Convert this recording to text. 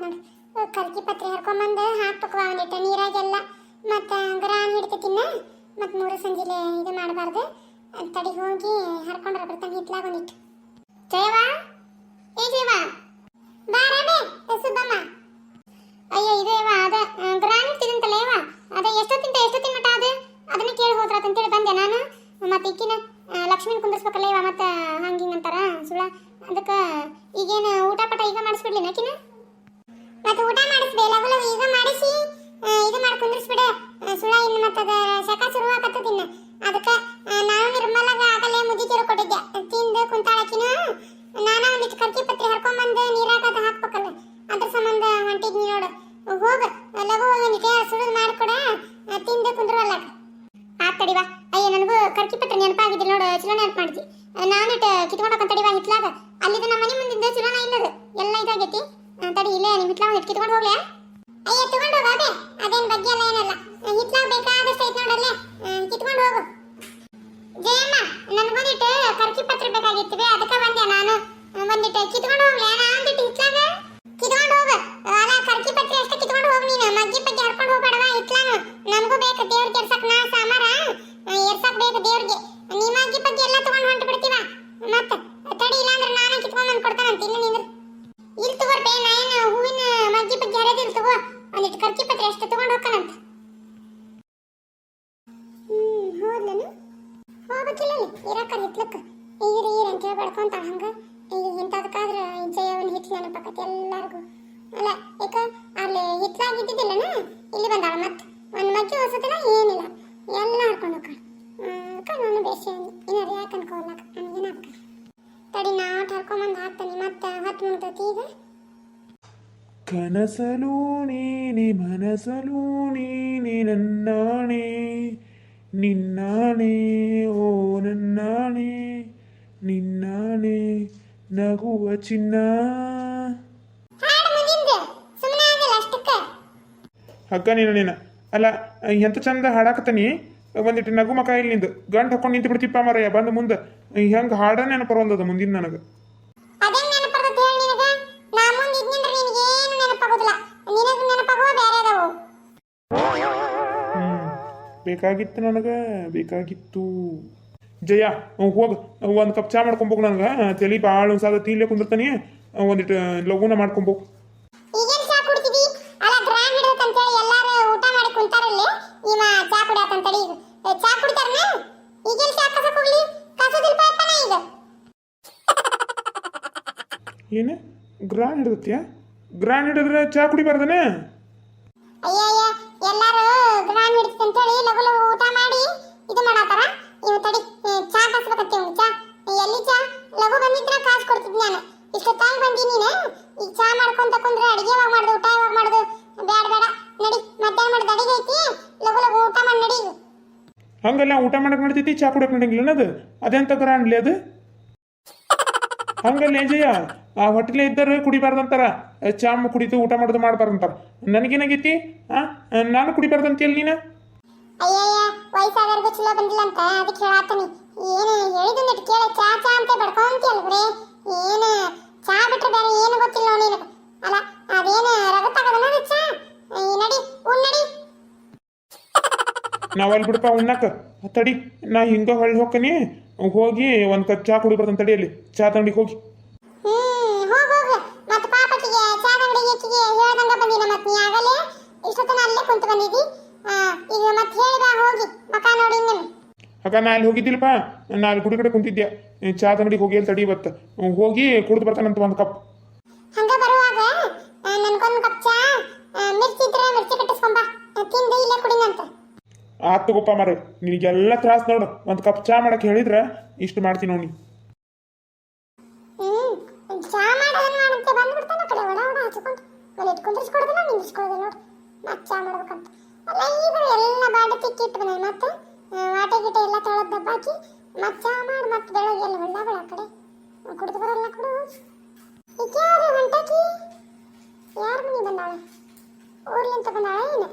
ಕರ್ಕಿ ಕಲ್ಕಿ ಪತ್ರೆ ಹರ್ಕೊಂಬಂದು ಹಾಕ್ಬೇಕು ಒಂದಿಟ್ಟು ನೀರಾಗೆಲ್ಲ. ಮತ್ತು ಗ್ರಾನ್ ಹಿಡ್ತತಿನ್ನ ಮತ್ತು ಮೂರು ಸಂಜೆಲೆ ಇದು ಮಾಡಬಾರ್ದು. ತಡಿ ಹೋಗಿ ಹರ್ಕೊಂಡ್ರ ಬರ್ತಾನೆ ಹಿತ್ಲಾಗ ಒಂದಿಟ್ಟು. ಜಯವಾ ಏ ಜಯವಾ ಬಾರಾಬೆ ಸುಬ್ಬಮ್ಮ. ಅಯ್ಯೋ, ಇದು ಯವ ಅದ ಗ್ರಾನ್ ಇಡ್ತಿದಂತಲ್ಲ ಯವ ಅದ ಎಷ್ಟೊತ್ತಿಂದ ಎಷ್ಟೊತ್ತಿನ ಮಟ ಅದು? ಅದನ್ನ ಕೇಳಿ ಹೋದ್ರ ಅಂತೇಳಿ ಬಂದೆ ನಾನು. ಮತ್ತೆ ಇಕ್ಕಿನ ಲಕ್ಷ್ಮೀನ ಕುಂದಿರ್ಸ್ಬೇಕಲ್ಲ ಯವ ಮತ್ತೆ ಹಂಗೆ ಹಿಂಗೆ ಅಂತಾರ ಸುಳ್ಳ. ಅದಕ್ಕೆ ಈಗೇನು ಊಟ ಪಟ ಈಗ ಮಾಡಿಸ್ಬಿಡ್ಲಿ ನಾಕಿನ ಮತ್ತೆ ಊಟ ಮಾಡಿಸ್ಬೇ ಲಗು ಲಗು ಈಗ ಮಾಡಿಸಿ ಇದು ಮಾಡಿ ಕುಂದ್ರಿಸ್ಬಿಡು. ಸುಳ ಇನ್ನು ಮತ್ತೆ ಅದ ಶಕ ಶುರು ಆಗತ್ತದಿನ್ನ ಅದಕ್ಕ ನಾನು ನಿರ್ಮಲಾಗ ಆಗಲೇ ಮುದಿ ತಿರು ಕೊಟ್ಟಿದ್ದೆ. ತಿಂದು ಕುಂತಾಳಕಿನ, ನಾನು ಒಂದಿಟ್ಟು ಕರ್ಕಿ ಪತ್ರಿ ಹರ್ಕೊಂಬಂದು ನೀರಾಗ ಹಾಕ್ಬೇಕಲ್ಲ. ಅದ್ರ ಸಂಬಂಧ ಹೊಂಟಿದ್ನಿ ನೋಡು. ಹೋಗ ಲಗು ಒಂದಿಟ್ಟೆ ಸುಳು ಸುಳಿದು ಮಾಡಿಕೊಡ ತಿಂದು ಕುಂದ್ರವಲ್ಲ ಆತಡಿವಾ ತಡಿವಾ ಅಯ್ಯ, ನನಗೂ ಕರ್ಕಿ ಪತ್ರಿ ನೆನಪಾಗಿದ್ದಿಲ್ಲ ನೋಡು ಚಲೋ ನೆನಪು ಮಾಡಿದ್ವಿ ನಾನು ಇಟ್ಟು ಕಿತ್ಕೊಂಡೋಗ ತಡಿವಾ ಹಿತ್ಲಾಗ ಅಲ್ಲಿದ ನಮ್ಮ ಮನೆ ಮುಂದಿಂದ ಚಲೋನ ಇಲ್ಲದು ಎಲ್ಲ ಇದಾಗೈತಿ ಆ, ತಡಿ ಇಲ್ಲೇ ನಿಮ್ಮ ಹಿತ್ಲಾಗ ಒಂದಿಟ್ಟು ಕಿತ್ಕೊಂಡು ಹೋಗ್ಲಾ ಅಯ್ಯ ತಗೊಂಡು ಹೋಗ ಅದೇ ಅದೇನ್ ಬಗ್ಗೆ ಎಲ್ಲ ಏನಲ್ಲ ಹಿತ್ಲಾಗ ಬೇಕಾದಷ್ಟು ಐತ್ ನೋಡಲ್ಲೇ ಕಿತ್ಕೊಂಡು ಹೋಗು ಜಯಮ್ಮ ನನ್ಗೊಂದಿಟ್ಟು ಕರ್ಕಿ ಪತ್ರ ಬೇಕಾಗಿತ್ತು ಅದಕ್ಕೆ ಬಂದೆ ನಾನು ಒಂದಿಟ್ಟು ಕಿತ್ಕೊಂಡು ಹೋಗ್ಲಿ ನಾ ಒಂದಿಟ್ಟು ಹಿತ್ಲಾಗ ಕಿತ್ಕೊಂಡು ಹೋಗ ಅಲ್ಲ ಕರ್ಕಿ ಪತ್ರಿ ಅಷ್ಟೇ ಕಿತ್ಕೊಂಡು ಹೋಗ್ ನೀನು ಮಗ್ಗಿ ಪಗ್ಗಿ ಹರ್ಕೊಂಡು ಹೋಗ್ಬೇಡವ ಹಿತ್ಲಾನು ನಮಗೂ ಬೇಕು ದೇವ್ರಿಗೆ ಎರ್ಸಕ್ ನಾ ಸಾಮಾರ ಆ, ಎರ್ಸಕ್ ಬೇಕು ದೇವ್ರಿಗೆ ನೀ ಮಗ್ಗಿ ಪಗ್ಗಿ ಎಲ್ಲ ತಗೊಂಡು ಹೊಂಟು ಬಿಡ್ತೀವ ಮತ್ತ ತಡಿ ಇಲ್ಲ ಅಂದ್ರೆ ನಾನೇ ಕಿತ್ಕೊಂಡು ಬಂದು ಕೊಡ್ತಾನಂತ ಇಲ್ಲ ನಿಂದ್ರ ಇಲ್ಲಿ ತಗೋರ್ಬೇ ನಾ ಏನು ಹೂವಿನ ಮಗ್ಗಿ ಪಗ್ಗಿ ಹರಿಯೋದಿಲ್ಲ ತಗೋ ಒಂದಿಟ್ಟು ಕರ್ಕಿ ಪತ್ರಿ ಅಷ್ಟೇ ತಗೊಂಡು ಹೋಗ್ತಾನಂತ ಹ್ಮ್ ಹೋದ್ಲನು ಹೋಗ್ಬೇಕಿಲ್ಲ ಇರಕ್ಕ ಹಿತ್ಲಕ್ಕ. ಈರ ಈರ ಅಂತ ಹೇಳಿ ಬಡ್ಕೊಂತಾಳ ಹಂಗ. ಈಗ ಇಂಥದಕ್ಕಾದ್ರೆ ಜಯವನ್ ಹಿತ್ಲ ನೆನಪಾಕತ್ತೆ ಎಲ್ಲಾರ್ಗು. ಅಲ್ಲ ಯಾಕ ಅಲ್ಲಿ ಹಿತ್ಲಾಗಿದ್ದಿದ್ದಿಲ್ಲನ? ಇಲ್ಲಿ ಬಂದಾಳ ಮತ್ತೆ. ಒಂದು ಮಕ್ಕಿ ಹೊಸದಿಲ್ಲ, ಏನಿಲ್ಲ. ಎಲ್ಲ ಹಾಕೊಂಡು ಹೋಗ್ತಾಳ. ಅಕ್ಕ, ನಾನು ಬೇಸಿ ಏನಾರು ಯಾಕೆ ಅನ್ಕೋಲ್ಲಕ್ಕ ನನಗೇನು ತಡಿ, ನಾ ಹರ್ಕೊಂಬಂದು ಹಾಕ್ತಾನೆ. ಮತ್ತೆ ಹತ್ತು ಮುಗ್ದೈತಿ ಈಗ? ಕನಸಲು ನೀನೆ ಮನಸಲು ನೀನೆ ನನ್ನಾಣೆ. ನಿನ್ನಾಣೆ, ಓ ನನ್ನಾಣೆ, ನಿನ್ನಾಣೆ ನಗುವ ಚಿನ್ನ. ಹಗ್ಗ ನೀನು ನೀನು. ಅಲ್ಲ, ಎಂತ ಚಂದ ಹಾಡಾಕತ್ತಾನಿ? ಒಂದಿಟ್ಟು ನಗು ಮಕ ಇಲ್ಲಿ ನಿಂದು. ಗಂಟು ಹಾಕೊಂಡು ನಿಂತು ಬಿಡ್ತಿಪ್ಪ ಮಾರಯ್ಯ ಬಂದು ಮುಂದೆ. ಹೆಂಗೆ ಹಾಡ ನೆನಪರೊಂದದ ಮುಂದಿನ ನನಗೆ. ಬೇಕಾಗಿತ್ತು ನನಗೆ ಬೇಕಾಗಿತ್ತು. ಜಯ ಹೋಗ. ಒಂದು ಕಪ್ ಚಾ ಮಾಡ್ಕೊಂಬೋಗ ನನಗೆ ತಲೆ ಭಾಳ ಒಂದ್ಸಾದ ತೀಲೆ ಕುಂದಿರ್ತಾನೆ. ಒಂದಿಟ್ಟು ಲಘುನ ಮಾಡ್ಕೊಂಬೋಗ ಏನು? ಗ್ರಾಂಡ್ ಹಿಡಿದತ್ಯಾ ಗ್ರಾಂಡ್ ಹಿಡಿದ್ರೆ ಚಾ ಕುಡಿಬಾರ್ದನೆ? ಅಂತೇಳಿ ಲಗು ಲಗು ಊಟ ಮಾಡಿ, ಇದು ಮಾಡತ್ತಾರ? ಇವ್ ತಡಿ ಚಾ ಕಾಸ್ಬೇಕತ್ತೆ ಇವ್ನು ಚಾ. ಎಲ್ಲಿ ಚಾ? ಲಗು ಬಂದಿದ್ರ ಕಾಸು ಕೊಡ್ತಿದ್ ನಾನು. ಇಷ್ಟೊತ್ತಾಗಿ ಬಂದಿ ನೀನು? ಈಗ ಚಾ ಮಾಡ್ಕೊಂತ ಕುಂದ್ರೆ ಅಡಿಗೆ ಯಾವಾಗ ಮಾಡುದು, ಊಟ ಯಾವಾಗ ಮಾಡುದು? ಬೇಡ ಬೇಡ. ನಡಿ, ಮಧ್ಯಾಹ್ನ ಮಾಡಿದ ಅಡಿಗೆ ಐತಿ ಲಗು ಲಗು ಊಟ ಮಾಡಿ, ನಡಿ. ಹಂಗಲ್ಲ, ಊಟ ಮಾಡಕ್ ನಡ್ತೈತಿ ಚಾ ಕುಡಕ್ ನಡಂಗಿಲ್ಲ ಅದು ಅದೆಂತ ಗ್ರಾಂಡ್ಲಿ ಅದು? ಹಂಗಲ್ಲ ಜಯ. ಆ ಹೊಟ್ಟೆಲೆ ಇದ್ದರು ಕುಡಿಬಾರ್ದಂತಾರ ಚಾ ಕುಡಿತು ಊಟ ಊಟ ಮಾಡೋದು ಮಾಡ್ಬಾರ್ದಂತಾರ ನನಗೇನಾಗೈತಿ? ಆ, ನಾನು ಕುಡಿಬಾರ್ದಂತ ನೀನು? ಅಯ್ಯಯ್ಯ ವಯಸ್ಸಾದವ್ರಿಗೂ ಚಲೋ ಬಂದಿಲ್ಲ ಅಂತ ಅದಕ್ಕೆ ಹೇಳಾತನಿ. ಏನು ಹೇಳಿದ್ದು ಕೇಳ. ಚಾ ಚಾ ಅಂತ ಬಡ್ಕೊಂತಿಯಲ್ಲ ಬರೇ ಏನು ಚಾ ಬಿಟ್ರೆ ಬೇರೆ ಏನು ಗೊತ್ತಿಲ್ಲ ನೀನು ಅಲ್ಲ ಅದೇನು ರಗತ್ತಾಗದನ ಚಾ? ನಡಿ ಉನ್ನಡಿ ನಾವ್ ಅಲ್ಲಿ ಬಿಡಪ್ಪ ಉಣ್ಣಾಕ. ತಡಿ ನಾ ಹಿಂಗ ಹೊಳ್ಳಿ ಹೋಗ್ಕನಿ ಹೋಗಿ ಒಂದು ಕಪ್ ಚಾ ಕುಡಿ ಕುಡಿಬಾರ್ದಂತ ತಡಿಯಲ್ಲಿ ಚಾ ತಂಡಿಗೆ ಹೋಗಿ. ಹ್ಮ್ ಹೋಗ ಹೋಗ. ಮತ್ತೆ ಪಾಪಕಿಗೆ ಚಾ ಅಂಗಡಿಗೆ ಹೇಳ್ದಂಗ ಬಂದಿನ ಮತ್ತೆ ನೀ ಆಗಲೇ ಇಷ್ಟೊತ್ತನ ಅಲ್ಲೇ ಕುಂತು ಬಂದಿದ್ದಿ ಈಗ ಮತ್ತೆ ಹೇಳಿದ ಹೋಗಿ. ಮಕ ನೋಡಿ ನಿಮ್ಮ ಅಕ್ಕ ನಾ ಅಲ್ಲಿ ಹೋಗಿದ್ದಿಲ್ಲಪ್ಪ. ನಾ ಅಲ್ಲಿ ಗುಡಿ ಕಡೆ ಕುಂತಿದ್ದೆ. ಚಾ ಅಂಗಡಿಗೆ ಹೋಗಿ ಅಲ್ಲಿ ತಡಿ ಇವತ್ತು. ಹೋಗಿ ಕುಡಿದು ಬರ್ತಾನಂತ ಒಂದು ಕಪ್. ಹಂಗ ಬರುವಾಗ ನನ್ಗೊಂದ್ ಕಪ್ ಚಾ ಮಿರ್ಚಿ ಇದ್ರೆ ಮಿರ್ಚಿ ಕಟ್ಟಿಸ್ಕೊಂಬ ತಿಂದು ಇಲ್ಲೇ ಕುಡಿನಂತ ಆತ್ ತಗೋಪ್ಪ ಮಾರೆ. ನಿನಗೆಲ್ಲ ತ್ರಾಸ್ ನೋಡು. ಒಂದು ಕಪ್ ಚಾ ಮಾಡಕ್ಕೆ ಹೇಳಿದ್ರೆ ಇಷ್ಟು ಮಾಡ್ತೀನಿ ನೋಡಿ. ಚಾ ಮಾಡಿ ಬಂದ್ಬಿಡ್ತಾನೆ ಬಂದ್ಬಿಡ್ತಾನ ಕಡೆ. ಒಳ ಒಳ ಹಚ್ಕೊಂಡು. ಮನೆ ಇಟ್ಕೊಂಡ್ರೆ ಕೊಡೋದಿಲ್ಲ ನಿಂದಿಸ್ಕೊಡೋದಿಲ್ಲ ನೋಡಿ. ಮತ್ತೆ ಚಾ ಮಾಡ್ಬೇಕಂತ. ಈಗ ಎಲ್ಲ ಬಾಡಿ ತಿಕ್ಕಿಟ್ಟು ಬಂದ ಮತ್ತೆ ವಾಟೆ ಗಿಟೆ ಎಲ್ಲ ತೊಳೆದ್ ದಬ್ಬಾಕಿ, ಮತ್ತೆ ಚಾ ಮಾಡಿ, ಮತ್ತೆ ಬೆಳಗ್ಗೆ ಎಲ್ಲ ಹೊಳ್ಳಾಗಳ ಆ ಕಡೆ. ಕುಡಿದು ಬರಲ್ಲ ಕೊಡು. ಈಕೆ ಯಾರು ಹೊಂಟಾಕಿ? ಯಾರು ಮನೆ ಬಂದಾಳೆ? ಊರ್ಲಿಂತ ಬಂದಾಳೆ ಏನು?